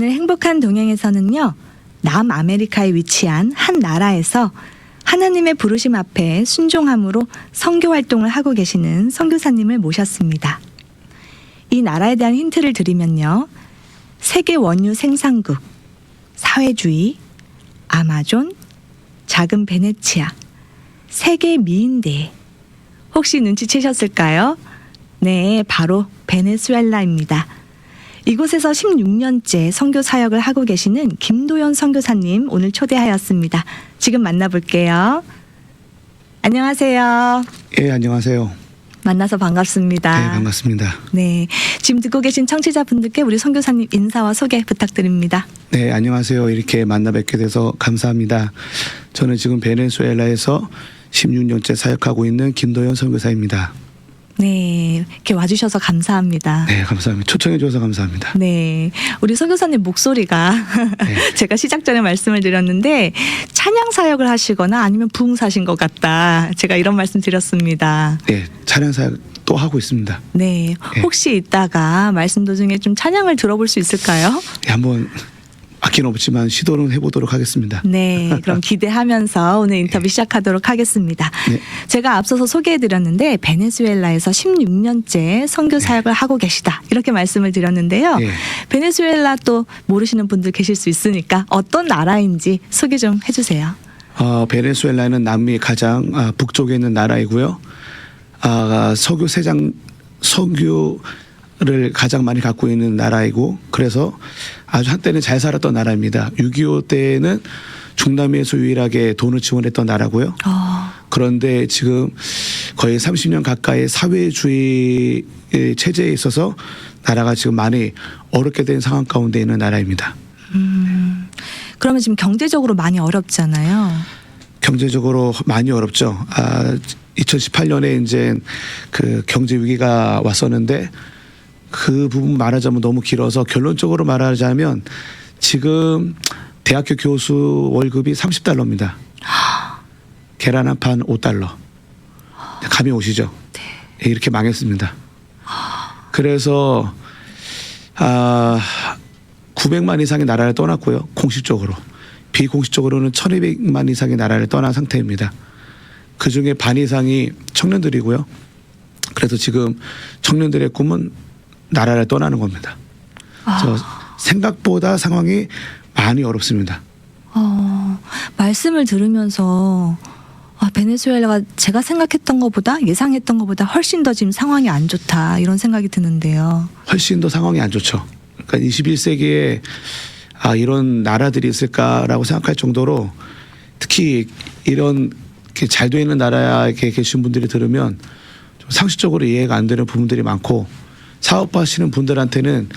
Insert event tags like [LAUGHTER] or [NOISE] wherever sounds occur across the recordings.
오늘 행복한 동행에서는요, 남아메리카에 위치한 한 나라에서 하나님의 부르심 앞에 순종함으로 선교 활동을 하고 계시는 선교사님을 모셨습니다. 이 나라에 대한 힌트를 드리면요, 세계 원유 생산국, 사회주의, 아마존, 작은 베네치아, 세계 미인대. 혹시 눈치채셨을까요? 네, 바로 베네수엘라입니다. 이곳에서 16년째 선교 사역을 하고 계시는 김도연 선교사님 오늘 초대하였습니다. 지금 만나볼게요. 안녕하세요. 예, 안녕하세요. 만나서 반갑습니다. 네, 반갑습니다. 네, 지금 듣고 계신 청취자분들께 우리 선교사님 인사와 소개 부탁드립니다. 네, 안녕하세요. 이렇게 만나 뵙게 돼서 감사합니다. 저는 지금 베네수엘라에서 16년째 사역하고 있는 김도현 선교사입니다. 네, 이렇게 와주셔서 감사합니다. 네, 감사합니다. 초청해 주셔서 감사합니다. 네, 우리 선교사님 목소리가 [LAUGHS] 네. 제가 시작 전에 말씀을 드렸는데 찬양 사역을 하시거나 아니면 부흥사신 것 같다. 제가 이런 말씀 드렸습니다. 네, 차량 사역 또 하고 있습니다. 네, 네. 혹시 이따가 말씀 도중에 좀 찬양을 들어볼 수 있을까요? 네, 한번 아끼는 없지만 시도는 해보도록 하겠습니다. 네, 그럼 기대하면서 오늘 인터뷰 시작하도록 하겠습니다. 네. 제가 앞서서 소개해드렸는데 베네수엘라에서 16년째 선교 사역을 하고 계시다 이렇게 말씀을 드렸는데요. 네. 베네수엘라 또 모르시는 분들 계실 수 있으니까 어떤 나라인지 소개 좀 해주세요. 어, 베네수엘라는 남미 가장 아, 북쪽에 있는 나라이고요. 아, 석유 세장 석유 를 가장 많이 갖고 있는 나라이고 그래서 아주 한때는 잘 살았던 나라입니다. 6.25 때는 중남미에서 유일하게 돈을 지원했던 나라고요. 어, 그런데 지금 거의 30년 가까이 사회주의 체제에 있어서 나라가 지금 많이 어렵게 된 상황 가운데 있는 나라입니다. 음, 그러면 지금 경제적으로 많이 어렵잖아요. 경제적으로 많이 어렵죠. 아, 2018년에 이제 그 경제 위기가 왔었는데 그 부분 말하자면 너무 길어서 결론적으로 말하자면 지금 대학교 교수 월급이 30달러입니다. 계란 한 판 5달러. 감이 오시죠? 예, 이렇게 망했습니다. 그래서 아 900만 이상의 나라를 떠났고요. 공식적으로. 비공식적으로는 1200만 이상의 나라를 떠난 상태입니다. 그 중에 반 이상이 청년들이고요. 그래서 지금 청년들의 꿈은 나라를 떠나는 겁니다. 그래서 생각보다 상황이 많이 어렵습니다. 어, 말씀을 들으면서 아, 베네수엘라가 제가 생각했던 것보다 예상했던 것보다 훨씬 더 지금 상황이 안 좋다 이런 생각이 드는데요. 훨씬 더 상황이 안 좋죠. 그러니까 21세기에 아 이런 나라들이 있을까라고 생각할 정도로 특히 이런 잘 되어 있는 나라에 계신 분들이 들으면 좀 상식적으로 이해가 안 되는 부분들이 많고 사업하시는 분들한테는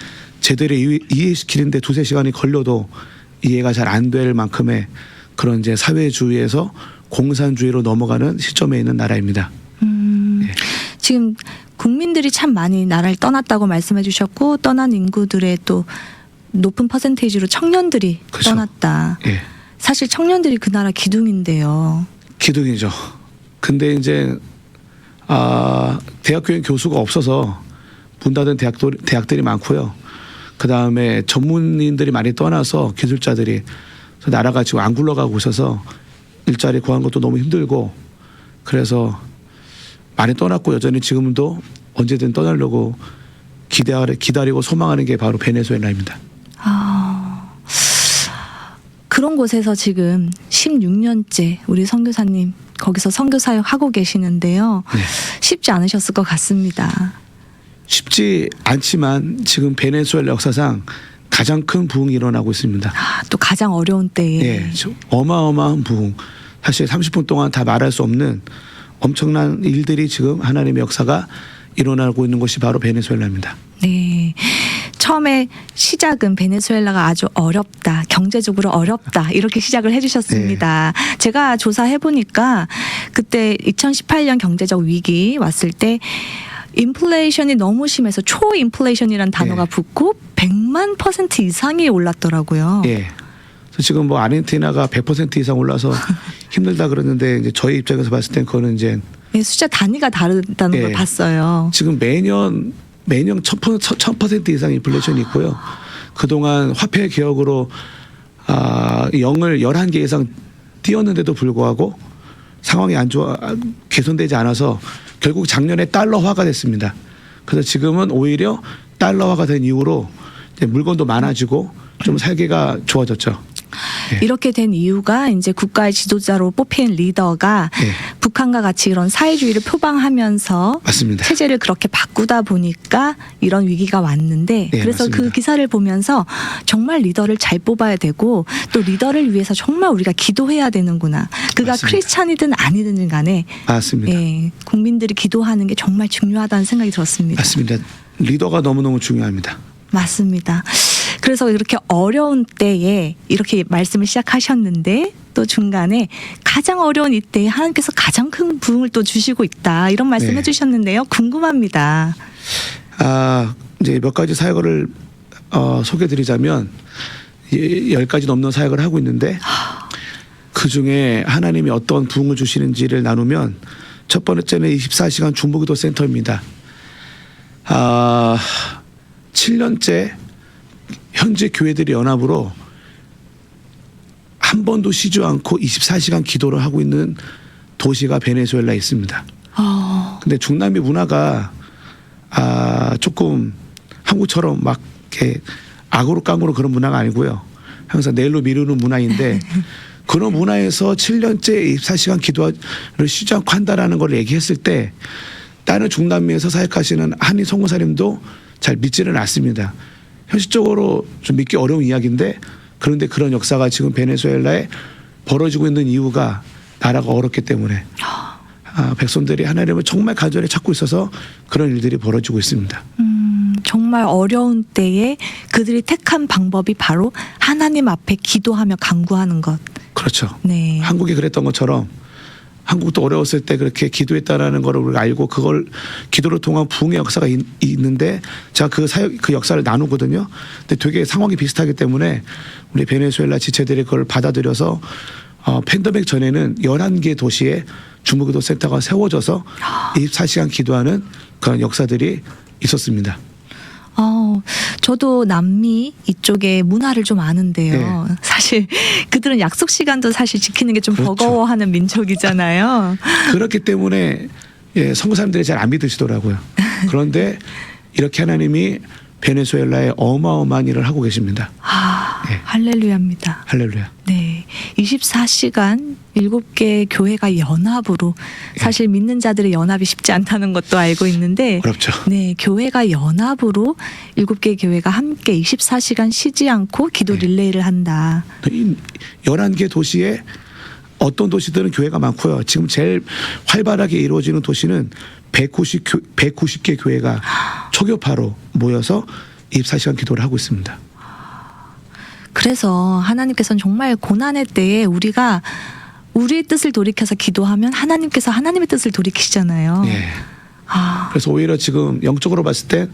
제대로 이해- 이해시키는데 두세 시간이 걸려도 이해가 잘 안 될 만큼의 그런 이제 사회주의에서 공산주의로 넘어가는 시점에 있는 나라입니다. 음, 예. 지금 국민들이 참 많이 나라를 떠났다고 말씀해 주셨고 떠난 인구들의 또 높은 퍼센테이지로 청년들이 그죠. 떠났다. 예. 사실 청년들이 그 나라 기둥인데요. 기둥이죠. 근데 이제 아 대학교에 교수가 없어서 문 닫은 대학들 대학들이 많고요. 그 다음에 전문인들이 많이 떠나서 기술자들이 나라가 지금 안 굴러가고 있어서 일자리 구하는 것도 너무 힘들고 그래서 많이 떠났고 여전히 지금도 언제든 떠나려고 기다리, 기다리고 소망하는 게 바로 베네수엘라입니다. 아, 그런 곳에서 지금 16년째 우리 선교사님 거기서 선교 사역 하고 계시는데요. 네. 쉽지 않으셨을 것 같습니다. 쉽지 않지만 지금 베네수엘라 역사상 가장 큰 부흥이 일어나고 있습니다. 아, 또 가장 어려운 때에 예, 저 어마어마한 부흥. 사실 30분 동안 다 말할 수 없는 엄청난 일들이 지금 하나님의 역사가 일어나고 있는 곳이 바로 베네수엘라입니다. 네. 처음에 시작은 베네수엘라가 아주 어렵다, 경제적으로 어렵다, 이렇게 시작을 해주셨습니다. 제가 조사해 보니까 그때 2018년 경제적 위기 왔을 때 인플레이션이 너무 심해서 초인플레이션이라는 단어가 예. 붙고 100만 퍼센트 이상이 올랐더라고요. 예. 그래서 지금 뭐 아르헨티나가 100% 이상 올라서 [LAUGHS] 힘들다 그러는데 이제 저희 입장에서 봤을 땐 그거는 이제 예, 숫자 단위가 다르다는 걸 예. 봤어요. 지금 매년 매년 1000% 1000% 이상 인플레이션이 있고요. 그동안 화폐 개혁으로 아, 영을 11개 이상 띄었는데도 불구하고 상황이 안 좋아 개선되지 않아서 결국 작년에 달러화가 됐습니다. 그래서 지금은 오히려 달러화가 된 이후로 물건도 많아지고 좀 살기가 좋아졌죠. 예. 이렇게 된 이유가 이제 국가의 지도자로 뽑힌 리더가 예. 북한과 같이 이런 사회주의를 표방하면서 맞습니다. 체제를 그렇게 바꾸다 보니까 이런 위기가 왔는데 네, 그래서 그 맞습니다. 기사를 보면서 정말 리더를 잘 뽑아야 되고 또 리더를 위해서 정말 우리가 기도해야 되는구나. 그가 맞습니다. 크리스찬이든 아니든 간에 맞습니다. 예, 국민들이 기도하는 게 정말 중요하다는 생각이 들었습니다. 맞습니다. 리더가 너무너무 중요합니다. 맞습니다. 그래서 이렇게 어려운 때에 이렇게 말씀을 시작하셨는데 또 중간에 가장 어려운 이때에 하나님께서 가장 큰 부흥을 또 주시고 있다 이런 말씀 네. 해주셨는데요. 궁금합니다. 아, 이제 몇 가지 사역을 어, 소개드리자면 예, 열 가지 넘는 사역을 하고 있는데 그 중에 하나님이 어떤 부흥을 주시는지를 나누면 첫 번째는 24시간 중보기도 센터입니다. 아, 7년째 현재 교회들이 연합으로 한 번도 쉬지 않고 24시간 기도를 하고 있는 도시가 베네수엘라에 있습니다. 어, 근데 중남미 문화가 아 조금 한국처럼 막 이렇게 악으로 깡으로 그런 문화가 아니고요. 항상 내일로 미루는 문화인데 [LAUGHS] 그런 문화에서 7년째 24시간 기도를 쉬지 않고 한다라는 걸 얘기했을 때 다른 중남미에서 사역하시는 한인 성모사님도 잘 믿지는 않습니다. 현실적으로 좀 믿기 어려운 이야기인데 그런데 그런 역사가 지금 베네수엘라에 벌어지고 있는 이유가 나라가 어렵기 때문에 아, 백성들이 하나님을 정말 간절히 찾고 있어서 그런 일들이 벌어지고 있습니다. 음, 정말 어려운 때에 그들이 택한 방법이 바로 하나님 앞에 기도하며 간구하는 것. 그렇죠. 네. 한국이 그랬던 것처럼 한국도 어려웠을 때 그렇게 기도했다라는 거를 우리가 알고 그걸 기도를 통한 부흥의 역사가 있, 있는데 제가 그 사역 그 역사를 나누거든요. 근데 되게 상황이 비슷하기 때문에 우리 베네수엘라 지체들이 그걸 받아들여서 어, 팬데믹 전에는 11개 도시에 주무기도 센터가 세워져서 24시간 기도하는 그런 역사들이 있었습니다. 어, 저도 남미 이쪽의 문화를 좀 아는데요. 사실 그들은 약속 시간도 사실 지키는 게좀 네. 그렇죠. 버거워하는 민족이잖아요. 그렇기 때문에 예, 선거 사람들이 잘 안 믿으시더라고요. 그런데 이렇게 하나님이 베네수엘라에 어마어마한 일을 하고 계십니다. 아, 네. 할렐루야입니다. 할렐루야. 네. 24시간 7개 교회가 연합으로 사실 믿는 자들의 연합이 쉽지 않다는 것도 알고 있는데 어렵죠. 네, 교회가 연합으로 7개 교회가 함께 24시간 쉬지 않고 기도 네. 릴레이를 한다. 이 11개 도시에 어떤 도시들은 교회가 많고요. 지금 제일 활발하게 이루어지는 도시는 190, 교, 190개 교회가 초교파로 모여서 24시간 기도를 하고 있습니다. 그래서 하나님께서는 정말 고난의 때에 우리가 우리의 뜻을 돌이켜서 기도하면 하나님께서 하나님의 뜻을 돌이키시잖아요. 예. 아, 그래서 오히려 지금 영적으로 봤을 때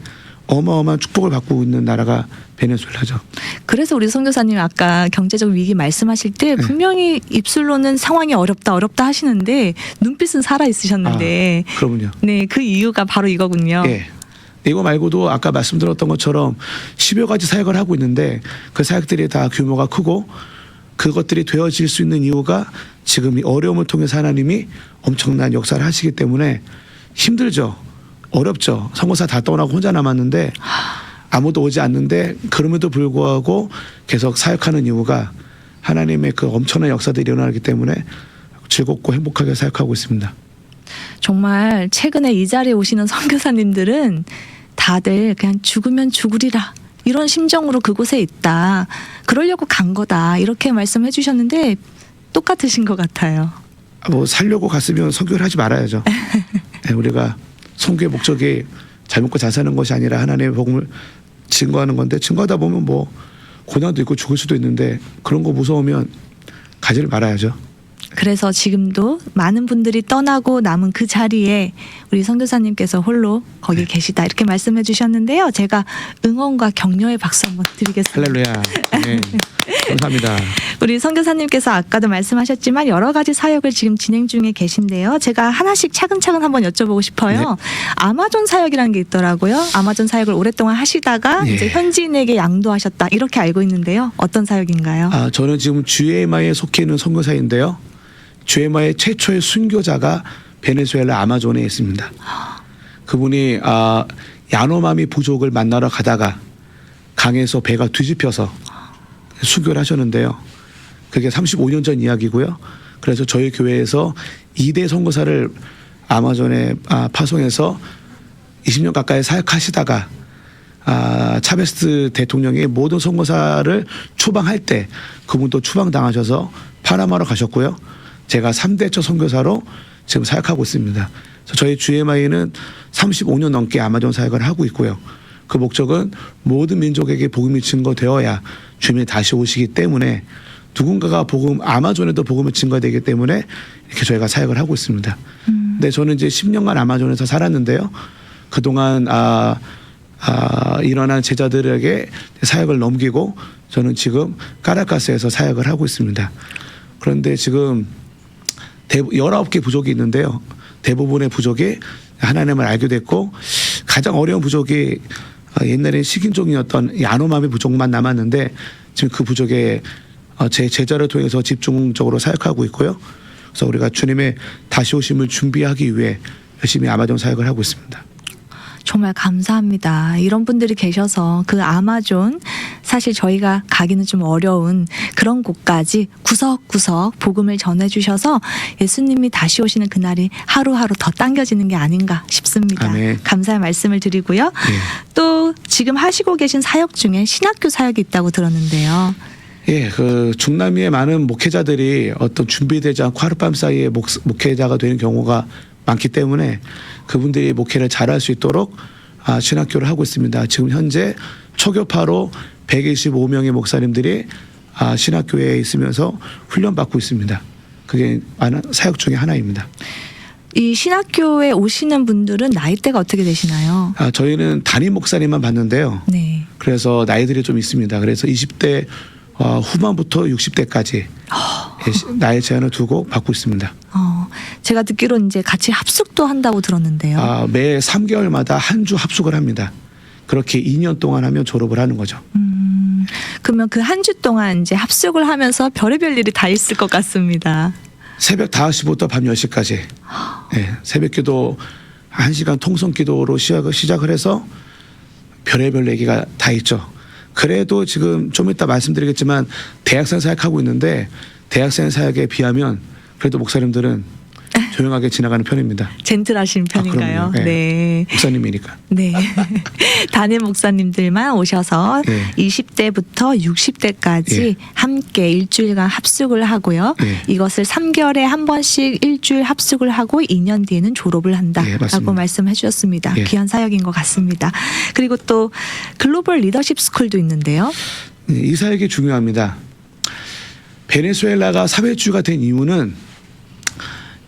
어마어마한 축복을 받고 있는 나라가 베네수엘라죠. 그래서 우리 선교사님 아까 경제적 위기 말씀하실 때 네. 분명히 입술로는 상황이 어렵다 어렵다 하시는데 눈빛은 살아 있으셨는데 아, 그러군요. 네, 그 이유가 바로 이거군요. 예. 이거 말고도 아까 말씀드렸던 것처럼 10여 가지 사역을 하고 있는데 그 사역들이 다 규모가 크고 그것들이 되어질 수 있는 이유가 지금 이 어려움을 통해서 하나님이 엄청난 역사를 하시기 때문에 힘들죠. 어렵죠. 성고사 다 떠나고 혼자 남았는데 아무도 오지 않는데 그럼에도 불구하고 계속 사역하는 이유가 하나님의 그 엄청난 역사들이 일어나기 때문에 즐겁고 행복하게 사역하고 있습니다. 정말 최근에 이 자리에 오시는 선교사님들은 다들 그냥 죽으면 죽으리라 이런 심정으로 그곳에 있다. 그러려고 간 거다. 이렇게 말씀해 주셨는데 똑같으신 것 같아요. 뭐 살려고 갔으면 선교를 하지 말아야죠. [LAUGHS] 네, 우리가 선교의 목적이 잘 먹고 잘 사는 것이 아니라 하나님의 복음을 증거하는 건데 증거하다 보면 뭐 고난도 있고 죽을 수도 있는데 그런 거 무서우면 가지를 말아야죠. 그래서 지금도 많은 분들이 떠나고 남은 그 자리에 우리 선교사님께서 홀로 거기 네. 계시다 이렇게 말씀해 주셨는데요. 제가 응원과 격려의 박수 한번 드리겠습니다. 할렐루야. 네. [LAUGHS] 감사합니다. 우리 선교사님께서 아까도 말씀하셨지만 여러 가지 사역을 지금 진행 중에 계신데요. 제가 하나씩 차근차근 한번 여쭤보고 싶어요. 네. 아마존 사역이라는 게 있더라고요. 아마존 사역을 오랫동안 하시다가 예. 이제 현지인에게 양도하셨다 이렇게 알고 있는데요. 어떤 사역인가요? 아, 저는 지금 주에마에 속해 있는 선교사인데요. 주에마의 최초의 순교자가 베네수엘라 아마존에 있습니다. 그분이 아, 야노마미 부족을 만나러 가다가 강에서 배가 뒤집혀서 순교를 하셨는데요. 그게 35년 전 이야기고요. 그래서 저희 교회에서 2대 선교사를 아마존에 아, 파송해서 20년 가까이 사역하시다가 아, 차베스 대통령이 모든 선거사를 추방할 때 그분도 추방당하셔서 파나마로 가셨고요. 제가 3대처 선교사로 지금 사역하고 있습니다. 저희 GMI는 35년 넘게 아마존 사역을 하고 있고요. 그 목적은 모든 민족에게 복음이 증거되어야 주님이 다시 오시기 때문에 누군가가 복음 아마존에도 복음이 증거되기 때문에 이렇게 저희가 사역을 하고 있습니다. 근데 저는 이제 10년간 아마존에서 살았는데요. 그동안 아, 아, 일어난 제자들에게 사역을 넘기고 저는 지금 까라카스에서 사역을 하고 있습니다. 그런데 지금 대, 19개 부족이 있는데요. 대부분의 부족이 하나님을 알게 됐고 가장 어려운 부족이 어, 옛날에 식인종이었던 야노마미 부족만 남았는데 지금 그 부족에 어, 제 제자를 통해서 집중적으로 사역하고 있고요. 그래서 우리가 주님의 다시 오심을 준비하기 위해 열심히 아마존 사역을 하고 있습니다. 정말 감사합니다. 이런 분들이 계셔서 그 아마존 사실 저희가 가기는 좀 어려운 그런 곳까지 구석구석 복음을 전해주셔서 예수님이 다시 오시는 그날이 하루하루 더 당겨지는 게 아닌가 싶습니다. 아멘. 감사의 말씀을 드리고요. 예. 또 지금 하시고 계신 사역 중에 신학교 사역이 있다고 들었는데요. 예, 그 중남미의 많은 목회자들이 어떤 준비되지 않고 하룻밤 사이에 목, 목회자가 되는 경우가 많기 때문에 그분들이 목회를 잘할 수 있도록 아, 신학교를 하고 있습니다. 지금 현재 초교파로 125명의 목사님들이 아, 신학교에 있으면서 훈련받고 있습니다. 그게 사역 중에 하나입니다. 이 신학교에 오시는 분들은 나이대가 어떻게 되시나요? 아, 저희는 담임 목사님만 받는데요. 네. 그래서 나이들이 좀 있습니다. 그래서 20대 어, 후반부터 60대까지 나이 제한을 두고 받고 있습니다. 어, 제가 듣기로 이제 같이 합숙도 한다고 들었는데요. 아, 매 3개월마다 한 주 합숙을 합니다. 그렇게 2년 동안 하면 졸업을 하는 거죠. 음, 그러면 그 한 주 동안 이제 합숙을 하면서 별의별 일이 다 있을 것 같습니다. 새벽 5시부터 밤 10시까지 네, 새벽 기도 1시간 통성 기도로 시작을, 시작을 해서 별의별 얘기가 다 있죠. 그래도 지금 좀 이따 말씀드리겠지만 대학생 사역하고 있는데 대학생 사역에 비하면 그래도 목사님들은 조용하게 지나가는 편입니다. 젠틀하신 편인가요? 아. 네. 네. 목사님이니까. 네. [LAUGHS] 담임 목사님들만 오셔서 네. 20대부터 60대까지 예. 함께 일주일간 합숙을 하고요. 예. 이것을 3개월에 한 번씩 일주일 합숙을 하고 2년 뒤에는 졸업을 예, 한다라고 맞습니다. 말씀해 주셨습니다. 예. 귀한 사역인 것 같습니다. 그리고 또 글로벌 리더십 스쿨도 있는데요. 이 사역이 중요합니다. 베네수엘라가 사회주의가 된 이유는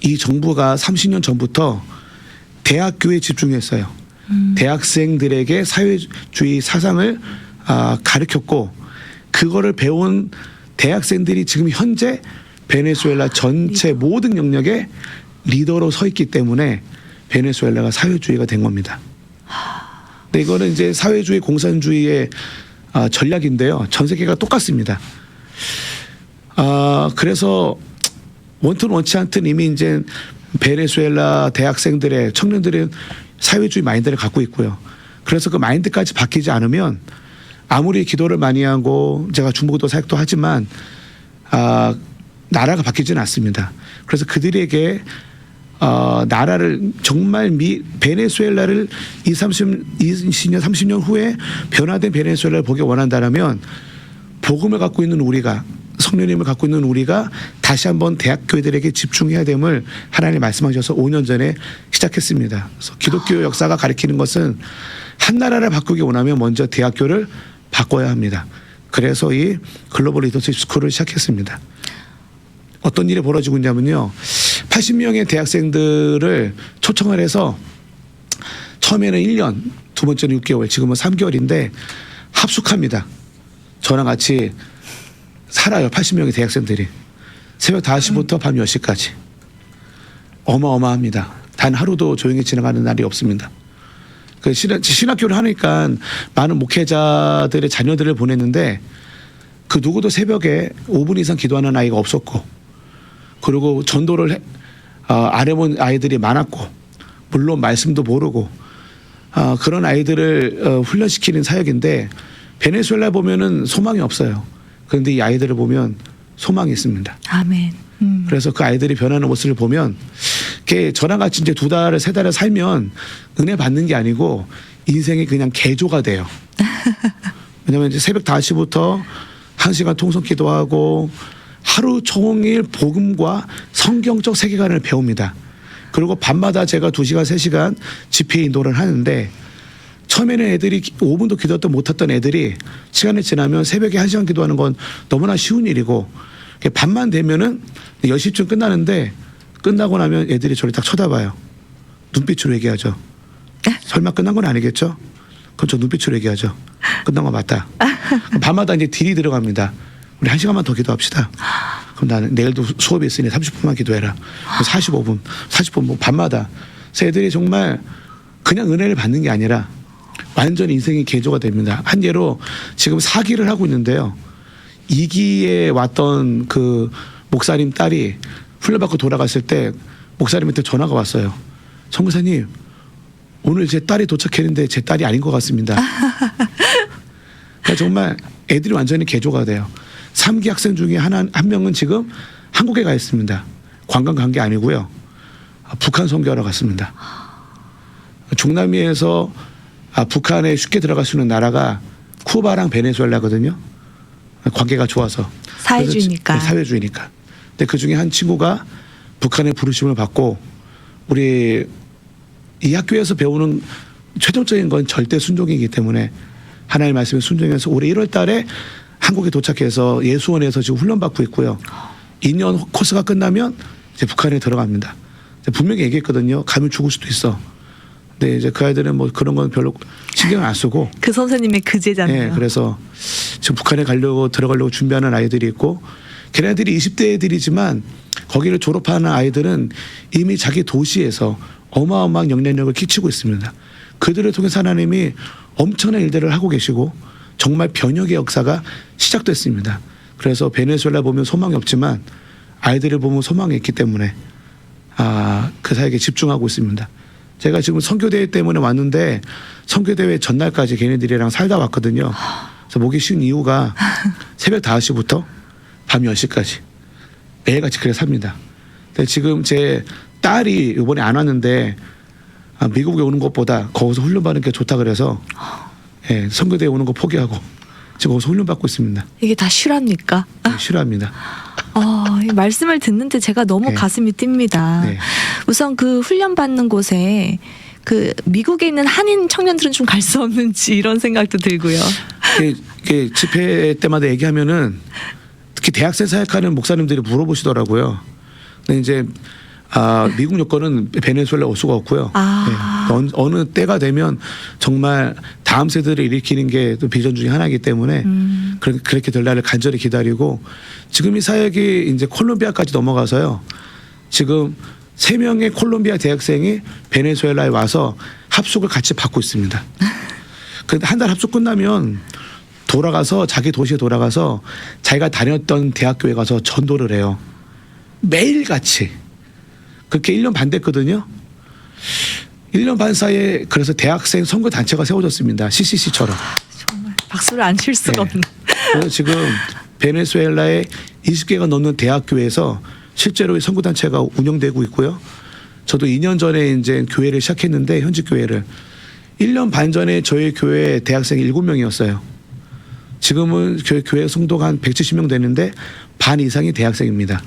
이 정부가 30년 전부터 대학교에 집중했어요. 대학생들에게 사회주의 사상을 아, 가르쳤고 그거를 배운 대학생들이 지금 현재 베네수엘라 전체 모든 영역에 리더로 서 있기 때문에 베네수엘라가 사회주의가 된 겁니다. 근데 이거는 이제 사회주의 공산주의의 아, 전략인데요. 전 세계가 똑같습니다. 아, 그래서 원튼 원치 않든 이미 이제 베네수엘라 대학생들의 청년들의 사회주의 마인드를 갖고 있고요. 그래서 그 마인드까지 바뀌지 않으면 아무리 기도를 많이 하고 제가 중국도 사역도 하지만 아, 나라가 바뀌지는 않습니다. 그래서 그들에게 어, 나라를 정말 미 베네수엘라를 2, 30, 20년, 30년 후에 변화된 베네수엘라를 보기 원한다라면 복음을 갖고 있는 우리가 성령님을 갖고 있는 우리가 다시 한번 대학교들에게 집중해야 됨을 하나님 말씀하셔서 5년 전에 시작했습니다. 그래서 기독교 역사가 가리키는 것은 한 나라를 바꾸기 원하면 먼저 대학교를 바꿔야 합니다. 그래서 이 글로벌 리더십 스쿨을 시작했습니다. 어떤 일이 벌어지고 있냐면요. 80명의 대학생들을 초청을 해서 처음에는 1년, 두 번째는 6개월, 지금은 3개월인데 합숙합니다. 저랑 같이 살아요. 80명의 대학생들이. 새벽 5시부터 밤 10시까지. 어마어마합니다. 단 하루도 조용히 지나가는 날이 없습니다. 그 신학, 신학교를 하니까 많은 목회자들의 자녀들을 보냈는데 그 누구도 새벽에 5분 이상 기도하는 아이가 없었고 그리고 전도를 해, 어, 안 해본 아이들이 많았고 물론 말씀도 모르고 어, 그런 아이들을 어, 훈련시키는 사역인데 베네수엘라 보면은 소망이 없어요. 그런데 이 아이들을 보면 소망이 있습니다. 아멘. 음. 그래서 그 아이들이 변하는 모습을 보면 걔 저랑 같이 이제 두 달을 세 달을 살면 은혜 받는 게 아니고 인생이 그냥 개조가 돼요. [LAUGHS] 왜냐면 이제 새벽 5시부터 한 시간 통성 기도하고 하루 종일 복음과 성경적 세계관을 배웁니다. 그리고 밤마다 제가 2시간, 3시간 집회 인도를 하는데 처음에는 애들이 5분도 기도도 못했던 애들이 시간이 지나면 새벽에 1시간 기도하는 건 너무나 쉬운 일이고 밤만 되면은 10시쯤 끝나는데 끝나고 나면 애들이 저를 딱 쳐다봐요. 눈빛으로 얘기하죠. 설마 끝난 건 아니겠죠? 그럼 저 눈빛으로 얘기하죠. 끝난 거 맞다. 밤마다 이제 딜이 들어갑니다. 우리 한 시간만 더 기도합시다. 그럼 나는 내일도 수업이 있으니 30분만 기도해라. 그럼 45분, 40분 뭐 밤마다. 그래서 애들이 정말 그냥 은혜를 받는 게 아니라 완전 인생이 개조가 됩니다. 한 예로 지금 사기를 하고 있는데요. 이기에 왔던 그 목사님 딸이 훈련받고 돌아갔을 때 목사님한테 전화가 왔어요. 성교사님 오늘 제 딸이 도착했는데 제 딸이 아닌 것 같습니다. 그러니까 정말 애들이 완전히 개조가 돼요. 3기 학생 중에 하나 한 명은 지금 한국에 가 있습니다. 관광 간 게 아니고요. 아, 북한 선교하러 갔습니다. 중남미에서 아, 북한에 쉽게 들어갈 수 있는 나라가 쿠바랑 베네수엘라거든요. 관계가 좋아서 사회주의니까. 그래서 네, 사회주의니까. 근데 그 중에 한 친구가 북한의 부르심을 받고 우리 이 학교에서 배우는 최종적인 건 절대 순종이기 때문에 하나님의 말씀에 순종해서 올해 1월 달에 한국에 도착해서 예수원에서 지금 훈련받고 있고요. 2년 코스가 끝나면 이제 북한에 들어갑니다. 분명히 얘기했거든요. 가면 죽을 수도 있어. 근데 이제 그 아이들은 뭐 그런 건 별로 신경 안 쓰고 그 선생님의 그제잖아요. 예, 그래서 지금 북한에 가려고 들어가려고 준비하는 아이들이 있고 걔네들이 20대 애들이지만 거기를 졸업하는 아이들은 이미 자기 도시에서 어마어마한 영향력을 끼치고 있습니다. 그들을 통해서 하나님이 엄청난 일들을 하고 계시고 정말 변혁의 역사가 시작됐습니다. 그래서 베네수엘라 보면 소망이 없지만 아이들을 보면 소망이 있기 때문에 아, 그 사역에 집중하고 있습니다. 제가 지금 선교대회 때문에 왔는데 선교대회 전날까지 걔네들이랑 살다 왔거든요. 그래서 목이 쉬운 이유가 [LAUGHS] 새벽 5시부터 밤 10시까지 매일같이 그래 삽니다. 근데 지금 제 딸이 이번에 안 왔는데 아, 미국에 오는 것보다 거기서 훈련받는 게 좋다 그래서 예, 선교대회 오는 거 포기하고 지금 거기서 훈련받고 있습니다. 이게 다 실화입니까? 네, 싫어합니다. 어, 이 말씀을 듣는데 제가 너무 네. 가슴이 뜁니다. 네. 우선 그 훈련 받는 곳에 그 미국에 있는 한인 청년들은 좀 갈 수 없는지 이런 생각도 들고요. 이게, 이게 집회 때마다 얘기하면은 특히 대학생 사역하는 목사님들이 물어보시더라고요. 근데 이제 아, 미국 여건은 베네수엘라 올 수가 없고요. 아. 네. 어느, 어느 때가 되면 정말 다음 세대를 일으키는 게 또 비전 중에 하나이기 때문에 음. 그렇게, 그렇게 될 날을 간절히 기다리고 지금 이 사역이 이제 콜롬비아까지 넘어가서요. 지금 세 명의 콜롬비아 대학생이 베네수엘라에 와서 합숙을 같이 받고 있습니다. [LAUGHS] 근데 한 달 합숙 끝나면 돌아가서 자기 도시에 돌아가서 자기가 다녔던 대학교에 가서 전도를 해요. 매일 같이. 그렇게 1년 반 됐거든요. 1년 반 사이에 그래서 대학생 선거 단체가 세워졌습니다. CCC처럼. 정말 박수를 안 칠 수가 네. 없네. 그래서 지금 베네수엘라의 20개가 넘는 대학교에서 실제로 이 선거 단체가 운영되고 있고요. 저도 2년 전에 이제 교회를 시작했는데 현직 교회를 1년 반 전에 저희 교회 대학생이 7명이었어요. 지금은 교회, 교회 성도가 한 170명 되는데 반 이상이 대학생입니다.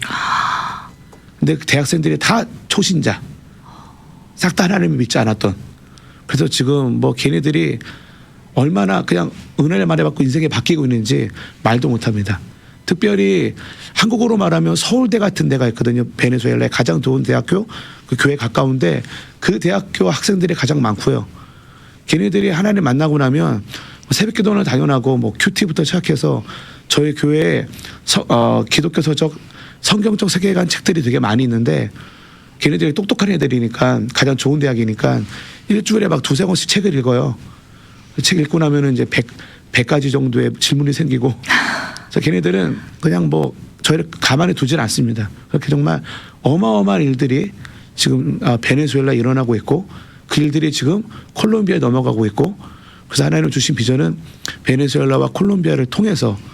근데 그 대학생들이 다 초신자. 싹 다 하나님을 믿지 않았던. 그래서 지금 뭐 걔네들이 얼마나 그냥 은혜를 많이 받고 인생이 바뀌고 있는지 말도 못합니다. 특별히 한국어로 말하면 서울대 같은 데가 있거든요. 베네수엘라의 가장 좋은 대학교 그 교회 가까운데 그 대학교 학생들이 가장 많고요. 걔네들이 하나님 만나고 나면 뭐 새벽 기도는 당연하고 뭐 큐티부터 시작해서 저희 교회에 서, 어, 기독교 서적 성경적 세계관 책들이 되게 많이 있는데 걔네들이 똑똑한 애들이니까 가장 좋은 대학이니까 일주일에 막 두세 권씩 책을 읽어요. 그책 읽고 나면은 이제 백, 백 가지 정도의 질문이 생기고 그래서 걔네들은 그냥 뭐 저희를 가만히 두질 않습니다. 그렇게 정말 어마어마한 일들이 지금 아, 베네수엘라에 일어나고 있고 그 일들이 지금 콜롬비아에 넘어가고 있고 그래서 하나님 주신 비전은 베네수엘라와 콜롬비아를 통해서 어,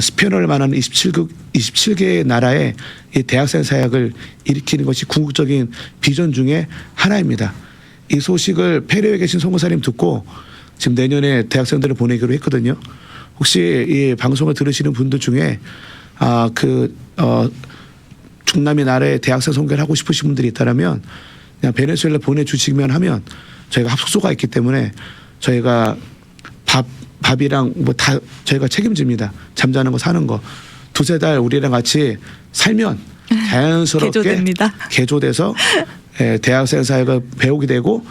스페인어를 말하는 27국 27개의 나라의 이 대학생 사역을 일으키는 것이 궁극적인 비전 중에 하나입니다. 이 소식을 페루에 계신 송구사님 듣고 지금 내년에 대학생들을 보내기로 했거든요. 혹시 이 방송을 들으시는 분들 중에 아그 중남미 나라의 대학생 선교를 하고 싶으신 분들이 있다면 그냥 베네수엘라 보내주시면 하면 저희가 합숙소가 있기 때문에 저희가 밥 밥이랑 뭐 다 저희가 책임집니다. 잠자는 거 사는 거 두세 달 우리랑 같이 살면 [LAUGHS] 자연스럽게 개조됩니다. 개조돼서 예, 대학생 사역을 배우게 되고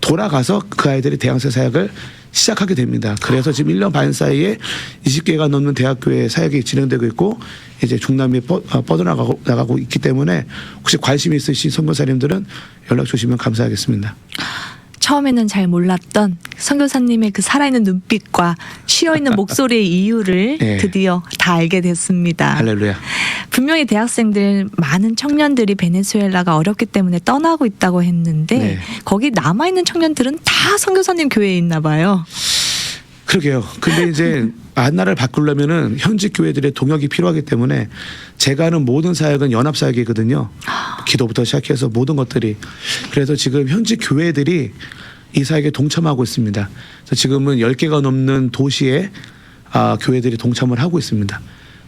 돌아가서 그 아이들이 대학생 사역을 시작하게 됩니다. 그래서 지금 1년 반 사이에 20개가 넘는 대학교의 사역이 진행되고 있고 이제 중남미에 뻗, 어, 뻗어나가고 나가고 있기 때문에 혹시 관심 있으신 선교사님들은 연락 주시면 감사하겠습니다. 처음에는 잘 몰랐던 선교사님의 그 살아있는 눈빛과 쉬어있는 [LAUGHS] 목소리의 이유를 예. 드디어 다 알게 됐습니다. 할렐루야. 분명히 대학생들 많은 청년들이 베네수엘라가 어렵기 때문에 떠나고 있다고 했는데 네. 거기 남아 있는 청년들은 다 선교사님 교회에 있나 봐요. 그러게요. 근데 이제 [LAUGHS] 만나를 바꾸려면은 현직 교회들의 동역이 필요하기 때문에 제가 하는 모든 사역은 연합 사역이거든요. 기도부터 시작해서 모든 것들이. 그래서 지금 현직 교회들이 이 사역에 동참하고 있습니다. 지금은 10개가 넘는 도시에 아, 교회들이 동참을 하고 있습니다.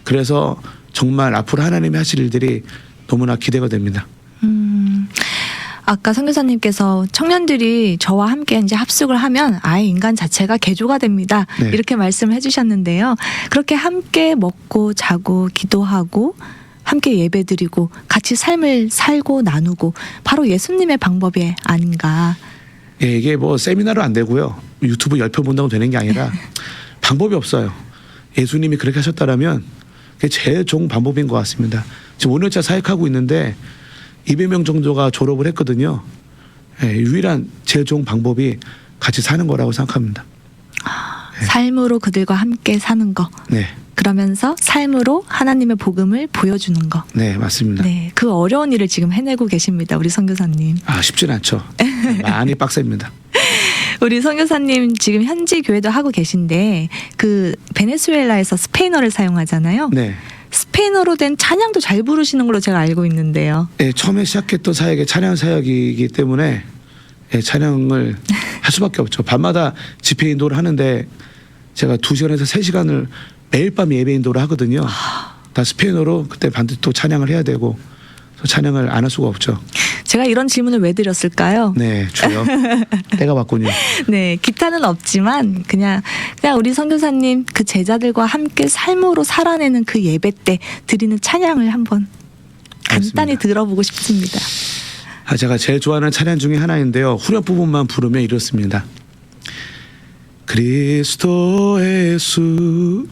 그래서 정말 앞으로 하나님이 하실 일들이 너무나 기대가 됩니다. 음, 아까 선교사님께서 청년들이 저와 함께 이제 합숙을 하면 아예 인간 자체가 개조가 됩니다. 네. 이렇게 말씀을 해주셨는데요. 그렇게 함께 먹고 자고 기도하고 함께 예배드리고 같이 삶을 살고 나누고 바로 예수님의 방법이 아닌가. 예, 이게 뭐 세미나로 안 되고요. 유튜브 열편 본다고 되는 게 아니라 [LAUGHS] 방법이 없어요. 예수님이 그렇게 하셨다라면 그게 제일 좋은 방법인 것 같습니다. 지금 5년차 사역하고 있는데 200명 정도가 졸업을 했거든요. 예, 유일한 제일 좋은 방법이 같이 사는 거라고 생각합니다. 네. 삶으로 그들과 함께 사는 거. 네, 그러면서 삶으로 하나님의 복음을 보여주는 거. 네, 맞습니다. 네, 그 어려운 일을 지금 해내고 계십니다, 우리 선교사님. 아, 쉽진 않죠. [LAUGHS] 많이 빡셉니다. 우리 선교사님 지금 현지 교회도 하고 계신데 그 베네수엘라에서 스페인어를 사용하잖아요. 네. 스페인어로 된 찬양도 잘 부르시는 걸로 제가 알고 있는데요. 예, 처음에 시작했던 사역이 찬양 사역이기 때문에 예, 찬양을 [LAUGHS] 할 수밖에 없죠. 밤마다 집회 인도를 하는데 제가 두 시간에서 세 시간을 매일 밤 예배 인도를 하거든요. 다 스페인어로 그때 반드시 또 찬양을 해야 되고 찬양을 안 할 수가 없죠. 제가 이런 질문을 왜 드렸을까요? 네, 주요. 때가 왔군요. [LAUGHS] 네, 기타는 없지만 그냥 그냥 우리 선교사님 그 제자들과 함께 삶으로 살아내는 그 예배 때 드리는 찬양을 한번 간단히 알겠습니다. 들어보고 싶습니다. 아, 제가 제일 좋아하는 찬양 중에 하나인데요. 후렴 부분만 부르면 이렇습니다. Cristo Jesús,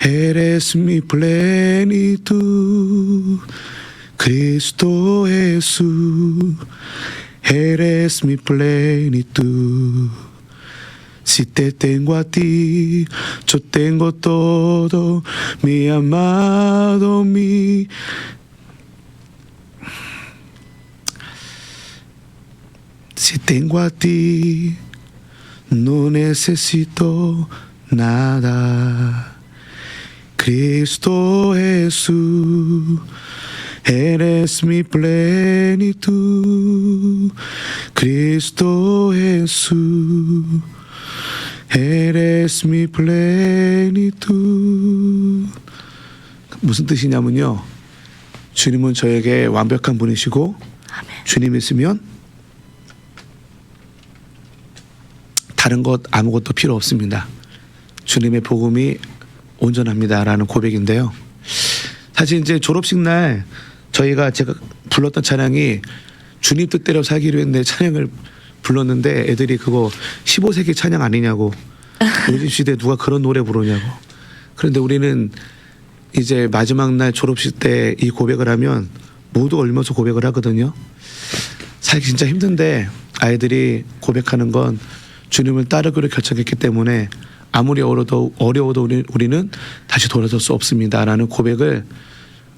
eres mi plenitud. Cristo Jesús, eres mi plenitud. Si te tengo a ti, yo tengo todo, mi amado, mi Si tengo a ti, no necesito nada. Cristo Jesús, eres mi plenitud. Cristo Jesús, eres mi plenitud. 무슨 뜻이냐면요. 주님은 저에게 완벽한 분이시고 주님 있으면 다른 것 아무것도 필요 없습니다. 주님의 복음이 온전합니다라는 고백인데요. 사실 이제 졸업식 날 저희가 제가 불렀던 찬양이 주님 뜻대로 살기로 했는데 찬양을 불렀는데 애들이 그거 15세기 찬양 아니냐고 [LAUGHS] 요즘 시대에 누가 그런 노래 부르냐고 그런데 우리는 이제 마지막 날 졸업식 때 이 고백을 하면 모두 얼면서 고백을 하거든요. 살기 진짜 힘든데 아이들이 고백하는 건 주님을 따르기로 결정했기 때문에 아무리 어려도 어려워도 우리, 우리는 다시 돌아설 수 없습니다라는 고백을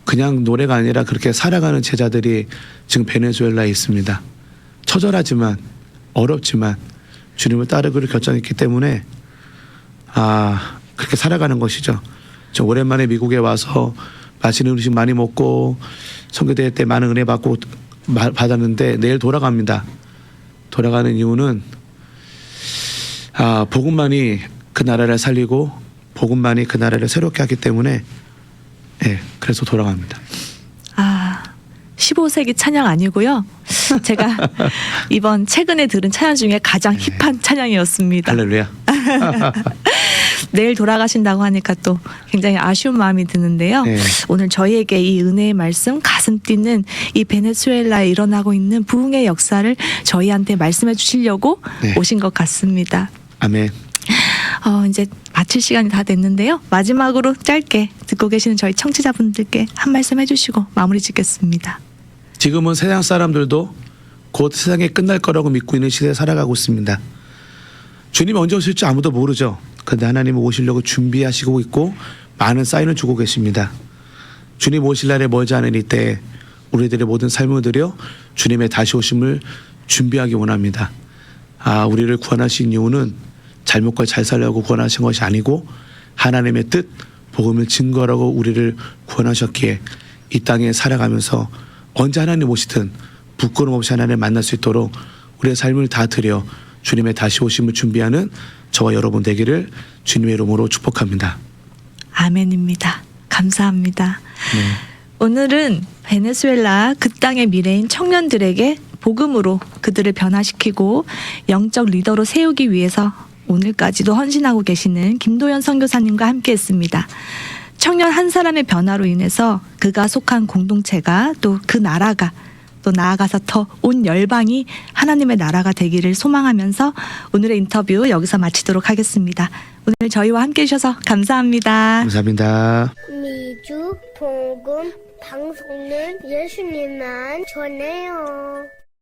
그냥 노래가 아니라 그렇게 살아가는 제자들이 지금 베네수엘라에 있습니다. 처절하지만 어렵지만 주님을 따르기로 결정했기 때문에 아 그렇게 살아가는 것이죠. 저 오랜만에 미국에 와서 맛있는 음식 많이 먹고 선교대회 때 많은 은혜 받고 마- 받았는데 내일 돌아갑니다. 돌아가는 이유는 아 복음만이 그 나라를 살리고 복음만이 그 나라를 새롭게 하기 때문에 예 그래서 돌아갑니다. 아, 15세기 찬양 아니고요. 제가 [LAUGHS] 이번 최근에 들은 찬양 중에 가장 힙한 찬양이었습니다. 할렐루야. [LAUGHS] 내일 돌아가신다고 하니까 또 굉장히 아쉬운 마음이 드는데요. 네. 오늘 저희에게 이 은혜의 말씀 가슴 뛰는 이 베네수엘라에 일어나고 있는 부흥의 역사를 저희한테 말씀해 주시려고 네. 오신 것 같습니다. 아멘. 어, 이제 마칠 시간이 다 됐는데요. 마지막으로 짧게 듣고 계시는 저희 청취자분들께 한 말씀 해주시고 마무리 짓겠습니다. 지금은 세상 사람들도 곧 세상이 끝날 거라고 믿고 있는 시대에 살아가고 있습니다. 주님이 언제 오실지 아무도 모르죠. 그런데 하나님은 오시려고 준비하시고 있고 많은 사인을 주고 계십니다. 주님 오실 날에 멀지 않은 이때 우리들의 모든 삶을 들여 주님의 다시 오심을 준비하기 원합니다. 아, 우리를 구원하신 이유는 잘못과 잘 살려고 구원하신 것이 아니고 하나님의 뜻, 복음을 증거하라고 우리를 구원하셨기에 이 땅에 살아가면서 언제 하나님 오시든 부끄러움 없이 하나님을 만날 수 있도록 우리의 삶을 다 드려 주님의 다시 오심을 준비하는 저와 여러분 되기를 주님의 이름으로 축복합니다. 아멘입니다. 감사합니다. 네. 오늘은 베네수엘라 그 땅의 미래인 청년들에게 복음으로 그들을 변화시키고 영적 리더로 세우기 위해서 오늘까지도 헌신하고 계시는 김도현 선교사님과 함께했습니다. 청년 한 사람의 변화로 인해서 그가 속한 공동체가 또 그 나라가 또 나아가서 더 온 열방이 하나님의 나라가 되기를 소망하면서 오늘의 인터뷰 여기서 마치도록 하겠습니다. 오늘 저희와 함께 해주셔서 감사합니다. 감사합니다. 미주 복음 방송은 예수님만 전해요.